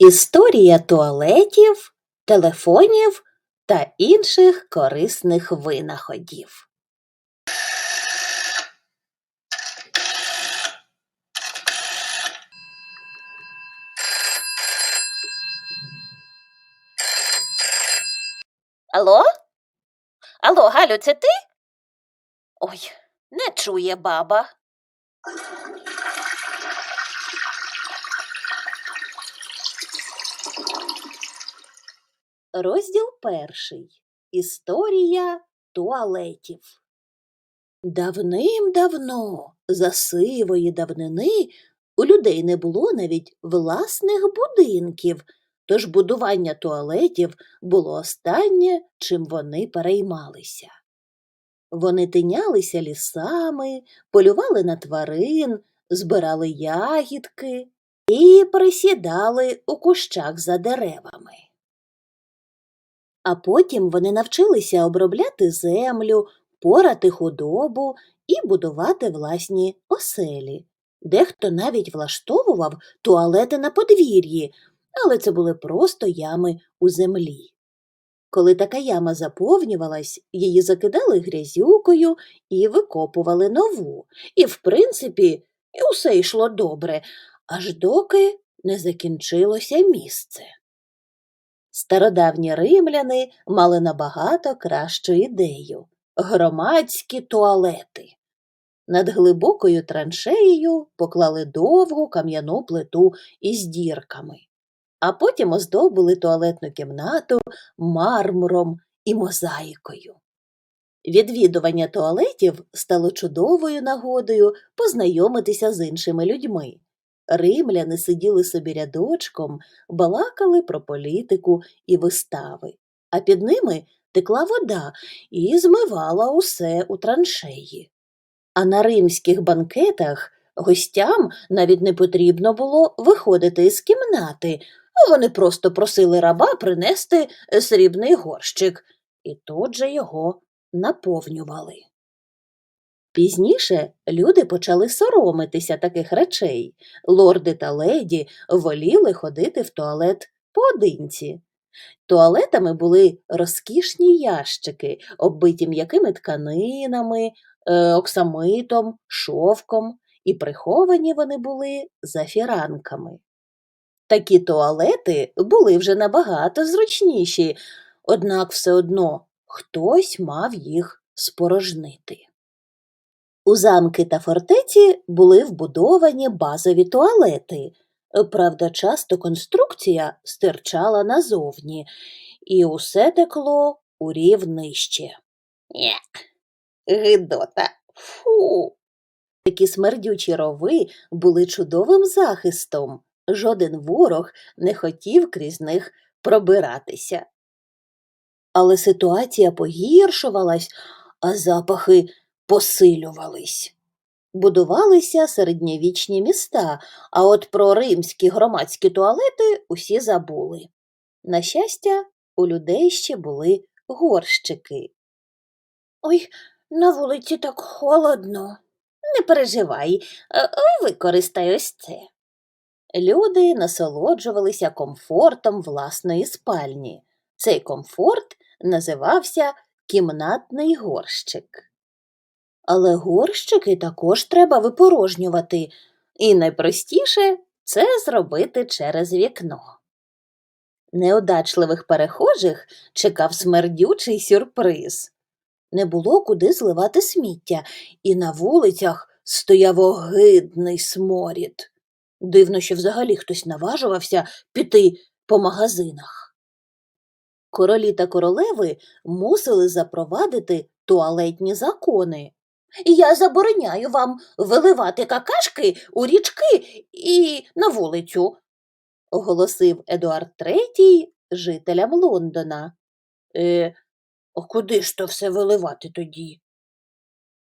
Історія туалетів, телефонів та інших корисних винаходів. Алло? Алло, Галю, це ти? Ой, не чує баба. Розділ перший. Історія туалетів. Давним-давно, за сивої давнини, у людей не було навіть власних будинків, тож будування туалетів було останнє, чим вони переймалися. Вони тинялися лісами, полювали на тварин, збирали ягідки і присідали у кущах за деревами. А потім вони навчилися обробляти землю, порати худобу і будувати власні оселі. Дехто навіть влаштовував туалети на подвір'ї, але це були просто ями у землі. Коли така яма заповнювалась, її закидали грязюкою і викопували нову. І, в принципі, і усе йшло добре, аж доки не закінчилося місце. Стародавні римляни мали набагато кращу ідею громадські туалети. Над глибокою траншеєю поклали довгу кам'яну плиту із дірками, а потім оздобили туалетну кімнату мармуром і мозаїкою. Відвідування туалетів стало чудовою нагодою познайомитися з іншими людьми. Римляни сиділи собі рядочком, балакали про політику і вистави, а під ними текла вода і змивала усе у траншеї. А на римських банкетах гостям навіть не потрібно було виходити із кімнати, вони просто просили раба принести срібний горщик, і тут же його наповнювали. Пізніше люди почали соромитися таких речей. Лорди та леді воліли ходити в туалет поодинці. Туалетами були розкішні ящики, оббиті м'якими тканинами, е, оксамитом, шовком, і приховані вони були за фіранками. Такі туалети були вже набагато зручніші, однак все одно хтось мав їх спорожнити. У замки та фортеці були вбудовані базові туалети. Правда, часто конструкція стирчала назовні, і усе текло у рів нижче. Гидота, фу. Такі смердючі рови були чудовим захистом. Жоден ворог не хотів крізь них пробиратися. Але ситуація погіршувалась, а запахи посилювались. Будувалися середньовічні міста, а от про римські громадські туалети усі забули. На щастя, у людей ще були горщики. Ой, на вулиці так холодно. Не переживай, е, використай ось це. Люди насолоджувалися комфортом власної спальні. Цей комфорт називався кімнатний горщик. Але горщики також треба випорожнювати, і найпростіше це зробити через вікно. Неудачливих перехожих чекав смердючий сюрприз. Не було куди зливати сміття, і на вулицях стояв огидний сморід. Дивно, що взагалі хтось наважувався піти по магазинах. Королі та королеви мусили запровадити туалетні закони. Я забороняю вам виливати какашки у річки і на вулицю, оголосив Едуард III жителям Лондона. Е, куди ж то все виливати тоді?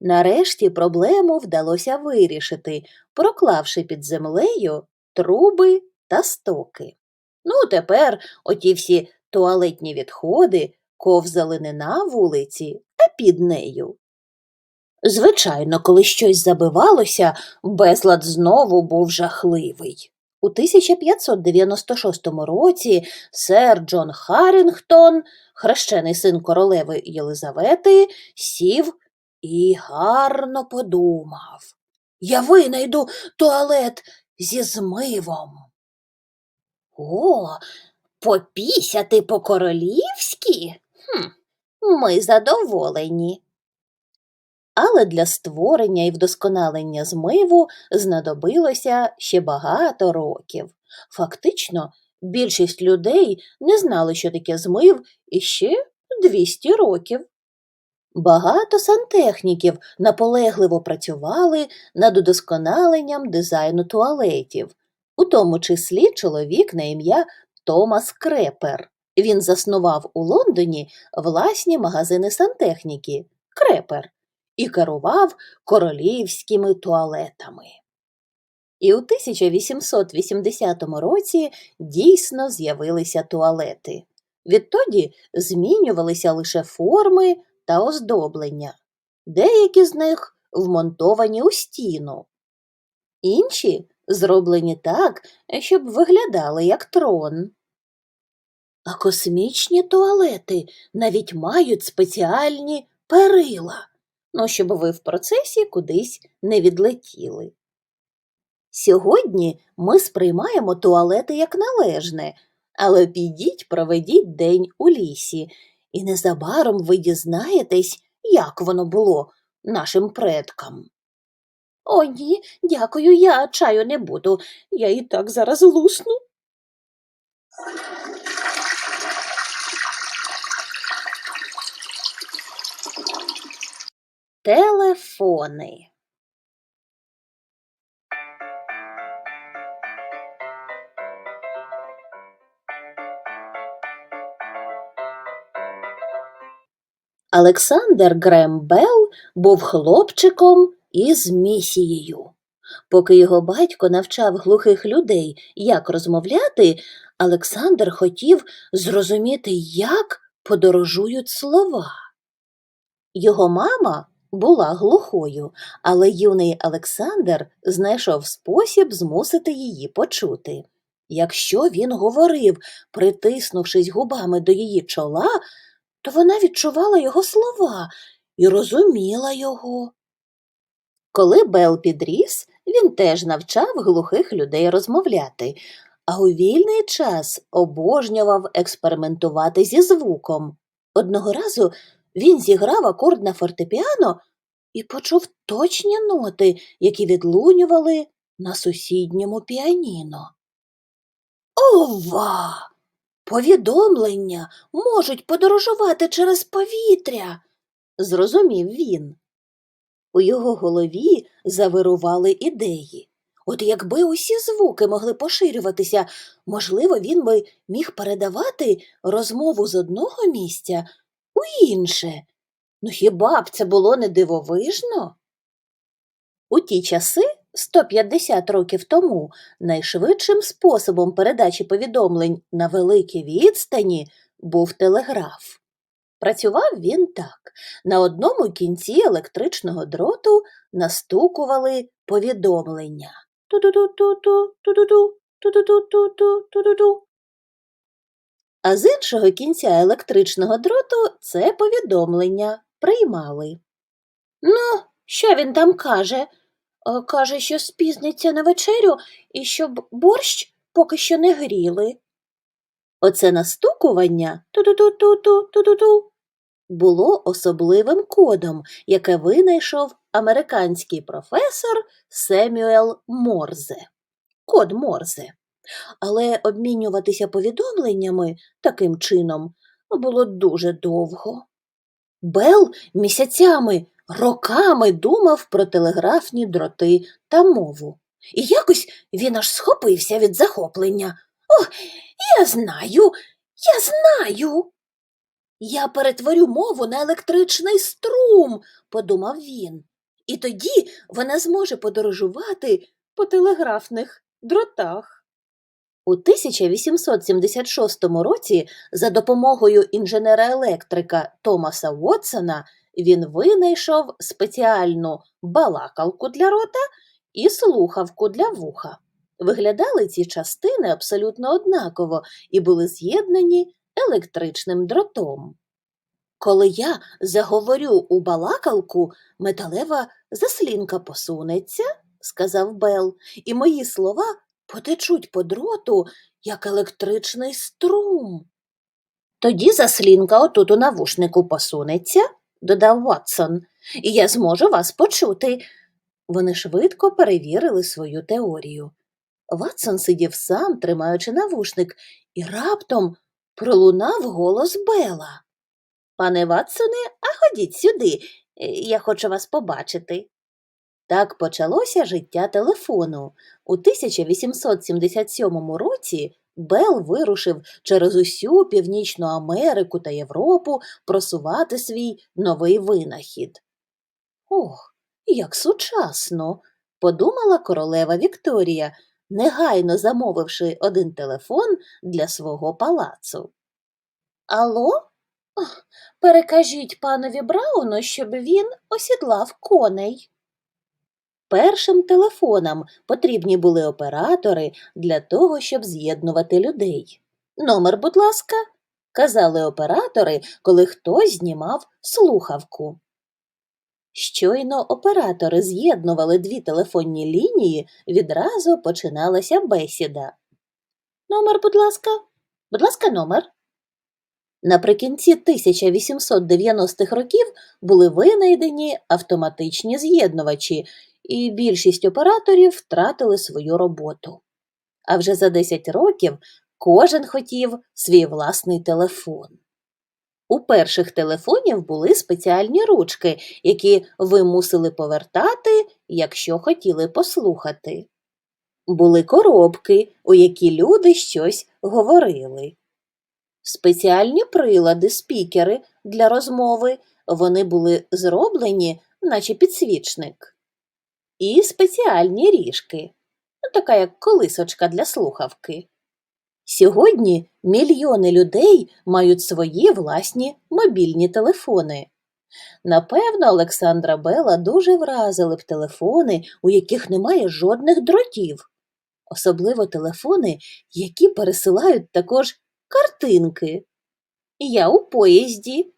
Нарешті проблему вдалося вирішити, проклавши під землею труби та стоки. Ну, тепер оті всі туалетні відходи ковзали не на вулиці, а під нею. Звичайно, коли щось забивалося, безлад знову був жахливий. У 1596 році сер Джон Харрінгтон, хрещений син королеви Єлизавети, сів і гарно подумав. Я винайду туалет зі змивом. О, попісяти по-королівськи? Хм, ми задоволені. Але для створення і вдосконалення змиву знадобилося ще багато років. Фактично, більшість людей не знали, що таке змив іще 200 років. Багато сантехніків наполегливо працювали над удосконаленням дизайну туалетів, у тому числі чоловік на ім'я Томас Крепер. Він заснував у Лондоні власні магазини сантехніки Крепер і керував королівськими туалетами. І у 1880 році дійсно з'явилися туалети. Відтоді змінювалися лише форми та оздоблення. Деякі з них вмонтовані у стіну, інші зроблені так, щоб виглядали як трон. А космічні туалети навіть мають спеціальні перила, ну, щоб ви в процесі кудись не відлетіли. Сьогодні ми сприймаємо туалети як належне, але підіть проведіть день у лісі, і незабаром ви дізнаєтесь, як воно було нашим предкам. О, ні, дякую, я чаю не буду. Я і так зараз лусну. Телефони. Олександр Грем Белл був хлопчиком із місією. Поки його батько навчав глухих людей, як розмовляти, Олександр хотів зрозуміти, як подорожують слова. Його мама була глухою, але юний Олександр знайшов спосіб змусити її почути. Якщо він говорив, притиснувшись губами до її чола, то вона відчувала його слова і розуміла його. Коли Бел підріс, він теж навчав глухих людей розмовляти, а у вільний час обожнював експериментувати зі звуком. Одного разу він зіграв акорд на фортепіано і почув точні ноти, які відлунювали на сусідньому піаніно. Ова! Повідомлення можуть подорожувати через повітря, зрозумів він. У його голові завирували ідеї. От якби усі звуки могли поширюватися, можливо, він би міг передавати розмову з одного місця у інше. Ну хіба б це було не дивовижно? У ті часи, 150 років тому, найшвидшим способом передачі повідомлень на великій відстані був телеграф. Працював він так. На одному кінці електричного дроту настукували повідомлення. Ту-ду-ду-ту-ту, ту-ду-ду, ту-ду-ду. А з іншого кінця електричного дроту це повідомлення приймали. Ну, що він там каже? Е, Каже, що спізниться на вечерю і щоб борщ поки що не гріли. Оце настукування ту-ду-ду-ту-ту, ту-ду-ду було особливим кодом, яке винайшов американський професор Семюел Морзе. Код Морзе. Але обмінюватися повідомленнями таким чином було дуже довго. Бел місяцями, роками думав про телеграфні дроти та мову. І якось він аж схопився від захоплення. О, я знаю, я знаю. Я перетворю мову на електричний струм, подумав він, і тоді вона зможе подорожувати по телеграфних дротах. У 1876 році за допомогою інженера-електрика Томаса Вотсона він винайшов спеціальну балакалку для рота і слухавку для вуха. Виглядали ці частини абсолютно однаково і були з'єднані електричним дротом. Коли я заговорю у балакалку, металева заслінка посунеться, сказав Бел, і мої слова потечуть по дроту, як електричний струм. Тоді заслінка отут у навушнику посунеться, додав Ватсон, і я зможу вас почути. Вони швидко перевірили свою теорію. Ватсон сидів сам, тримаючи навушник, і раптом пролунав голос Бела. Пане Ватсоне, а ходіть сюди, я хочу вас побачити. Так почалося життя телефону. У 1877 році Бел вирушив через усю Північну Америку та Європу просувати свій новий винахід. Ох, як сучасно, подумала королева Вікторія, негайно замовивши один телефон для свого палацу. Алло? Перекажіть панові Брауну, щоб він осідлав коней. Першим телефонам потрібні були оператори для того, щоб з'єднувати людей. Номер, будь ласка, казали оператори, коли хтось знімав слухавку. Щойно оператори з'єднували дві телефонні лінії, відразу починалася бесіда. Номер, будь ласка, будь ласка, номер. Наприкінці 1890-х років були винайдені автоматичні з'єднувачі, і більшість операторів втратили свою роботу. А вже за 10 років кожен хотів свій власний телефон. У перших телефонів були спеціальні ручки, які ви мусили повертати, якщо хотіли послухати. Були коробки, у які люди щось говорили. Спеціальні прилади, спікери для розмови, вони були зроблені, наче підсвічник. І спеціальні ріжки, ну, така як колисочка для слухавки. Сьогодні мільйони людей мають свої власні мобільні телефони. Напевно, Олександра Бела дуже вразили б телефони, у яких немає жодних дротів, особливо телефони, які пересилають також картинки. Я у поїзді.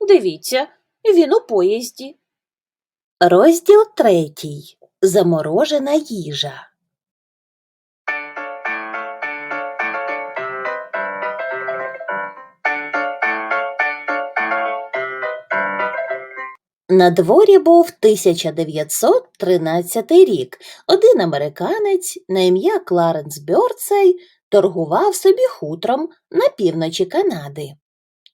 О, дивіться, він у поїзді. Розділ третій. Заморожена їжа. На дворі був 1913 рік. Один американець на ім'я Кларенс Бьорцей торгував собі хутром на півночі Канади.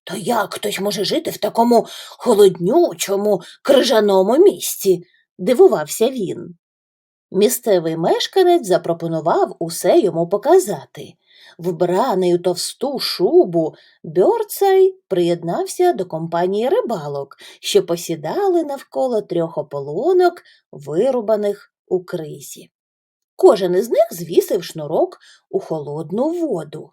То як хтось може жити в такому холоднючому, крижаному місці? дивувався він. Місцевий мешканець запропонував усе йому показати. Вбраний у товсту шубу, Бьорцай приєднався до компанії рибалок, що посідали навколо трьох ополонок, вирубаних у кризі. Кожен із них звісив шнурок у холодну воду.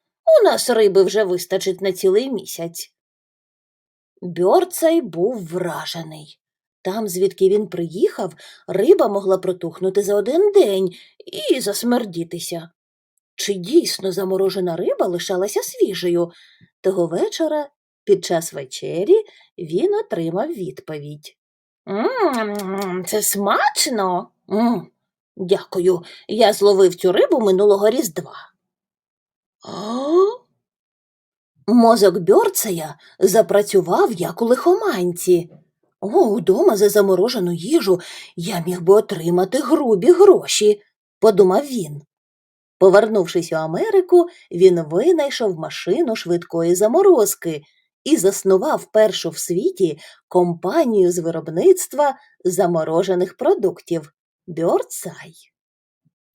у нас риби вже вистачить на цілий місяць. Бьорцай був вражений. Там, звідки він приїхав, риба могла протухнути за один день і засмердітися. Чи дійсно заморожена риба лишалася свіжою? Того вечора, під час вечері, він отримав відповідь. «М-м, це смачно. М, Дякую, я зловив цю рибу минулого різдва. Мозок Бьорцея запрацював як у лихоманці. О, удома за заморожену їжу я міг би отримати грубі гроші, подумав він. Повернувшись у Америку, він винайшов машину швидкої заморозки і заснував першу в світі компанію з виробництва заморожених продуктів Бьорцай.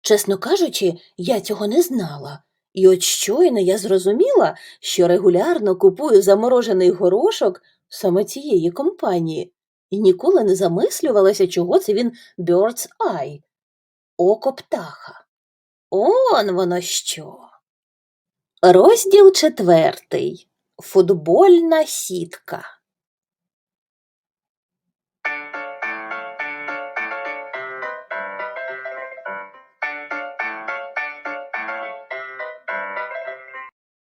Чесно кажучи, я цього не знала. І от щойно я зрозуміла, що регулярно купую заморожений горошок саме цієї компанії, і ніколи не замислювалася, чого це він Bird's Eye – око птаха. Он воно що. Розділ четвертий. Футбольна сітка.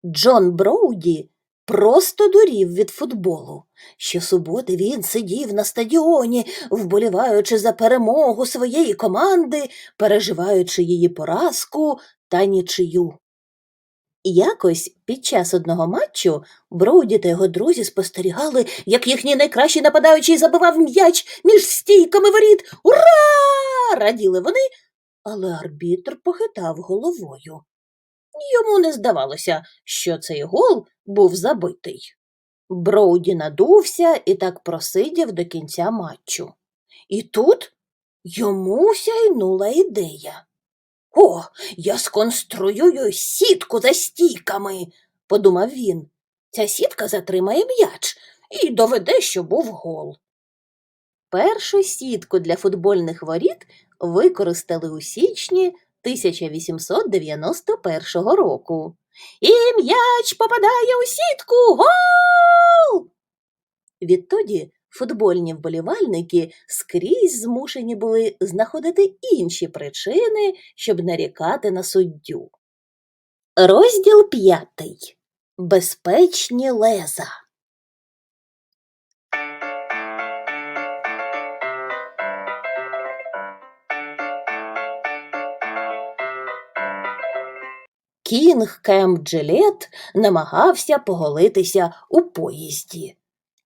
Джон Броуді просто дурів від футболу. Щосуботи він сидів на стадіоні, вболіваючи за перемогу своєї команди, переживаючи її поразку та нічию. Якось під час одного матчу Броуді та його друзі спостерігали, як їхній найкращий нападаючий забивав м'яч між стійками воріт. Ура! раділи вони, але арбітр похитав головою. Йому не здавалося, що цей гол був забитий. Броуді надувся і так просидів до кінця матчу. І тут йому сяйнула ідея. О, я сконструюю сітку за стійками, подумав він. Ця сітка затримає м'яч і доведе, що був гол. Першу сітку для футбольних воріт використали у січні 1891 року. І м'яч попадає у сітку. Гол! Відтоді футбольні вболівальники скрізь змушені були знаходити інші причини, щоб нарікати на суддю. Розділ п'ятий. Безпечні леза. Кінг Кемп Джилет намагався поголитися у поїзді.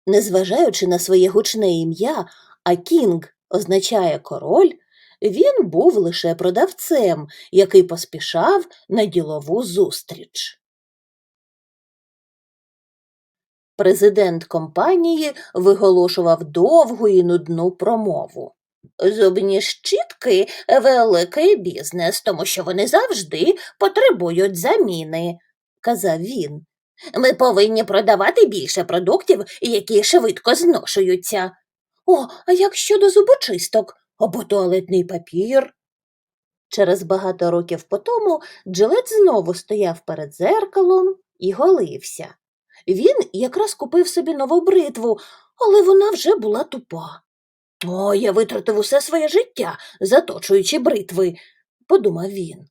Незважаючи на своє гучне ім'я, а кінг означає король, він був лише продавцем, який поспішав на ділову зустріч. Президент компанії виголошував довгу і нудну промову. Зубні щітки великий бізнес, тому що вони завжди потребують заміни, казав він. Ми повинні продавати більше продуктів, які швидко зношуються. О, а як щодо зубочисток або туалетний папір? Через багато років потому Джилет знову стояв перед зеркалом і голився. Він якраз купив собі нову бритву, але вона вже була тупа. О, я витратив усе своє життя, заточуючи бритви, подумав він.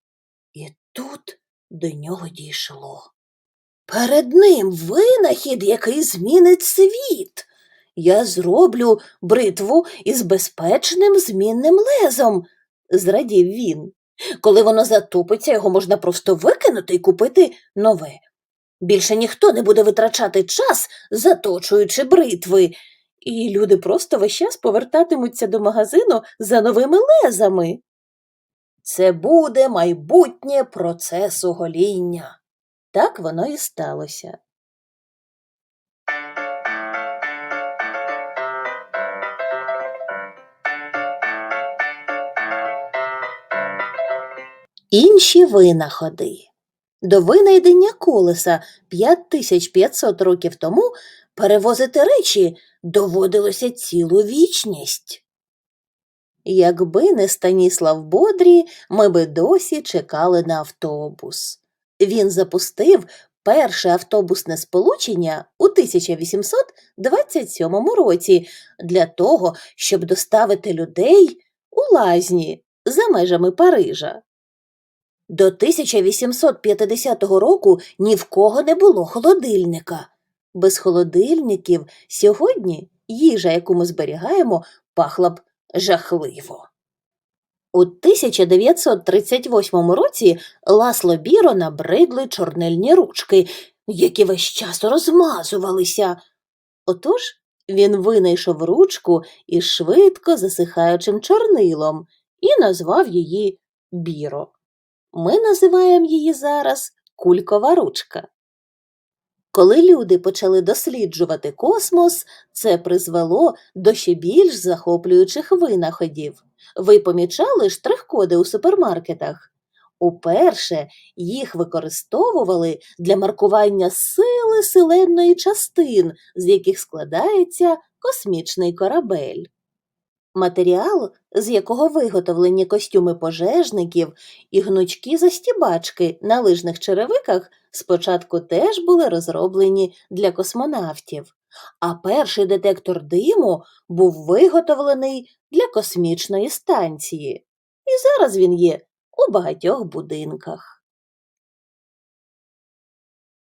І тут до нього дійшло. Перед ним винахід, який змінить світ. Я зроблю бритву із безпечним змінним лезом, зрадів він. Коли воно затупиться, його можна просто викинути і купити нове. Більше ніхто не буде витрачати час, заточуючи бритви, і люди просто весь час повертатимуться до магазину за новими лезами. Це буде майбутнє процесу гоління. Так воно і сталося. Інші винаходи. До винайдення колеса 5500 років тому перевозити речі доводилося цілу вічність. Якби не Станіслав Бодрі, ми би досі чекали на автобус. Він запустив перше автобусне сполучення у 1827 році для того, щоб доставити людей у лазні за межами Парижа. До 1850 року ні в кого не було холодильника. Без холодильників сьогодні їжа, яку ми зберігаємо, пахла б жахливо. У 1938 році Ласло Біро набридли чорнильні ручки, які весь час розмазувалися. Отож він винайшов ручку із швидко засихаючим чорнилом і назвав її Біро. Ми називаємо її зараз кулькова ручка. Коли люди почали досліджувати космос, це призвело до ще більш захоплюючих винаходів. Ви помічали штрих-коди у супермаркетах? Уперше їх використовували для маркування сили селеної частин, з яких складається космічний корабель. Матеріал, з якого виготовлені костюми пожежників і гнучкі застібачки на лижних черевиках, спочатку теж були розроблені для космонавтів, а перший детектор диму був виготовлений для космічної станції. І зараз він є у багатьох будинках.